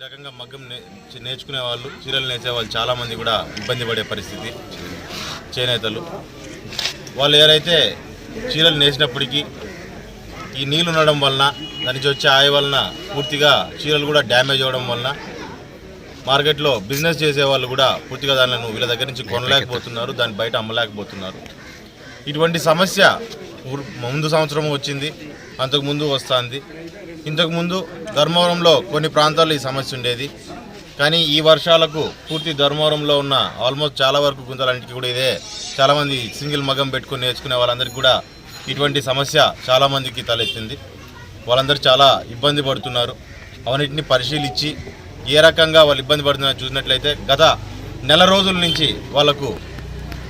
ఈ రకంగా మగ్గం నేర్చుకునే వాళ్ళు చీరలు నేర్చే వాళ్ళు చాలామంది కూడా ఇబ్బంది పడే పరిస్థితి. చేనేతలు. వాళ్ళు ఎవరైతే చీరలు నేసినప్పటికీ ఈ నీళ్ళు ఉండడం వలన దానికి వచ్చే ఆయ వలన పూర్తిగా చీరలు కూడా డ్యామేజ్ అవ్వడం వలన మార్కెట్లో బిజినెస్ చేసే వాళ్ళు కూడా పూర్తిగా దానిలను వీళ్ళ దగ్గర నుంచి కొనలేకపోతున్నారు దాన్ని బయట అమ్మలేకపోతున్నారు. ఇటువంటి సమస్య ముందు సంవత్సరం వచ్చింది. అంతకుముందు వస్తుంది. ఇంతకుముందు ధర్మవరంలో కొన్ని ప్రాంతాల్లో ఈ సమస్య ఉండేది. కానీ ఈ వర్షాలకు పూర్తి ధర్మవరంలో ఉన్న ఆల్మోస్ట్ చాలా వరకు గుంతలన్నిటికీ కూడా ఇదే చాలామంది సింగిల్ మగం పెట్టుకుని నేర్చుకునే వాళ్ళందరికీ కూడా ఇటువంటి సమస్య చాలామందికి తలెత్తింది. వాళ్ళందరూ చాలా ఇబ్బంది పడుతున్నారు. అవన్నిటిని పరిశీలించి ఏ రకంగా వాళ్ళు ఇబ్బంది పడుతున్నారో చూసినట్లయితే గత నెల రోజుల నుంచి వాళ్ళకు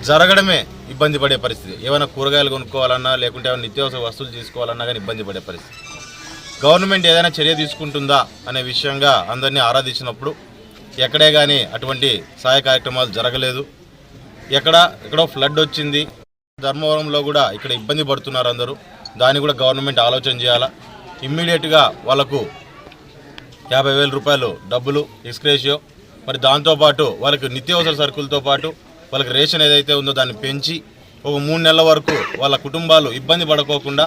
జరగడమే ఇబ్బంది పడే పరిస్థితి. ఏమైనా కూరగాయలు కొనుక్కోవాలన్నా లేకుంటే ఏమైనా నిత్యావసర వస్తువులు తీసుకోవాలన్నా కానీ ఇబ్బంది పడే పరిస్థితి. గవర్నమెంట్ ఏదైనా చర్య తీసుకుంటుందా అనే విషయంగా అందరినీ ఆరాధించినప్పుడు ఎక్కడే కానీ అటువంటి సహాయ కార్యక్రమాలు జరగలేదు. ఎక్కడ ఎక్కడో ఫ్లడ్ వచ్చింది. ధర్మవరంలో కూడా ఇక్కడ ఇబ్బంది పడుతున్నారు అందరూ. దాన్ని కూడా గవర్నమెంట్ ఆలోచన చేయాలా? ఇమ్మీడియట్గా వాళ్ళకు యాభై వేల రూపాయలు డబ్బులు ఎక్స్క్రేషియో మరి దాంతోపాటు వాళ్ళకి నిత్యావసర సరుకులతో పాటు వాళ్ళకి రేషన్ ఏదైతే ఉందో దాన్ని పెంచి ఒక మూడు నెలల వరకు వాళ్ళ కుటుంబాలు ఇబ్బంది పడుకోకుండా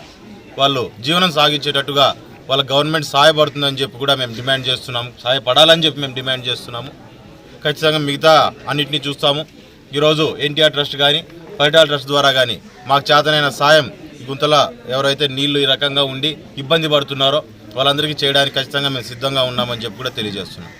వాళ్ళు జీవనం సాగించేటట్టుగా వాళ్ళ గవర్నమెంట్ సహాయపడుతుందని చెప్పి కూడా మేము డిమాండ్ చేస్తున్నాము. సహాయపడాలని చెప్పి మేము డిమాండ్ చేస్తున్నాము. ఖచ్చితంగా మిగతా అన్నిటినీ చూస్తాము. ఈరోజు ఎన్టీఆర్ ట్రస్ట్ కానీ పరిటాల ట్రస్ట్ ద్వారా కానీ మాకు చేతనైన సాయం గుంతల ఎవరైతే నీళ్ళు ఈ రకంగా ఉండి ఇబ్బంది పడుతున్నారో వాళ్ళందరికీ చేయడానికి ఖచ్చితంగా మేము సిద్ధంగా ఉన్నామని చెప్పి కూడా తెలియజేస్తున్నాం.